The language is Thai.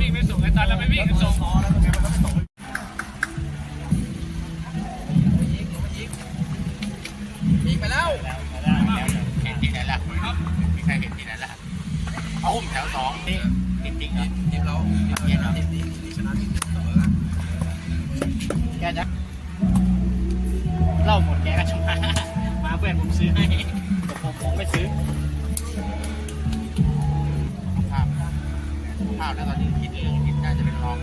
วิ่งไม่ส่งไอ้ตอนเราไปวิ่งส่งแล้วไหนล่ะค่ส่ง แล้วตอนนี้คิดเองคิดได้จะเป็นรอง